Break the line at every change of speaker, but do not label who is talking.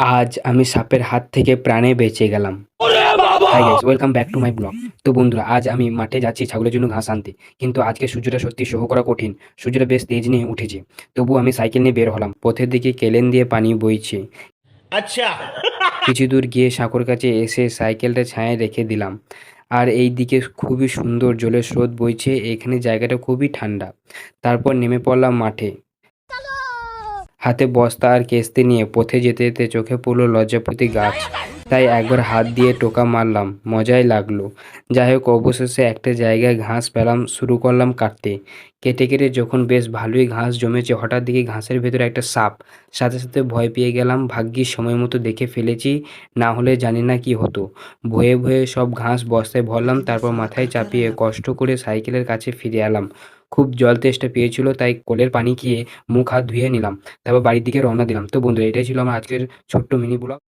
আজ আমি সাপের হাত থেকে প্রাণে বেঁচে গেলাম। Hi guys welcome back to my blog তো বন্ধুরা আজ আমি মাঠে যাচ্ছি ছাগলের জন্য ঘাস আনতে। কিন্তু আজকে সূর্যটা সত্যি সহ করা কঠিন। সূর্যটা বেশ তেজ নিয়ে উঠেছে। তবু আমি সাইকেল নিয়ে বের হলাম। পথের দিকে কেলেন দিয়ে পানি বইছে।
আচ্ছা।
কিছু দূর গিয়ে সাঁকুর কাছে এসে সাইকেলটা ছায়ায় রেখে দিলাম। আর এই দিকে খুবই সুন্দর জলের স্রোত বইছে। এখানে জায়গাটা খুবই ঠান্ডা। তারপর নেমে পড়লাম মাঠে। হাতে বস্তা আর কেস্তি নিয়ে পথে যেতে যেতে চোখে পড়ল লজ্জাপতি গাছ। তাই একবার হাত দিয়ে টোকা মারলাম, মজাই লাগল। যাই হোক অবশেষে একটা জায়গায় ঘাস পেলাম, শুরু করলাম কাটতে। কেটে কেটে যখন বেশ ভালোই ঘাস জমেছে, হঠাৎ দেখি ঘাসের ভেতরে একটা সাপ। সাথে সাথে ভয় পেয়ে গেলাম ভাগ্যি সময় মতো দেখে ফেলেছি, না হলে জানি না কি হতো। ভয়ে ভয়ে সব ঘাস বস্তায় ভরলাম, তারপর মাথায় চাপিয়ে কষ্ট করে সাইকেলের কাছে ফিরে এলাম। খুব জল তেষ্টা পেয়েছিল, তাই কলের পানি খেয়ে মুখ হাত ধুয়ে নিলাম। তারপর বাড়ির দিকে রওনা দিলাম। তো বন্ধু এটাই ছিল আমার আজকের ছোট্ট মিনি ব্লগ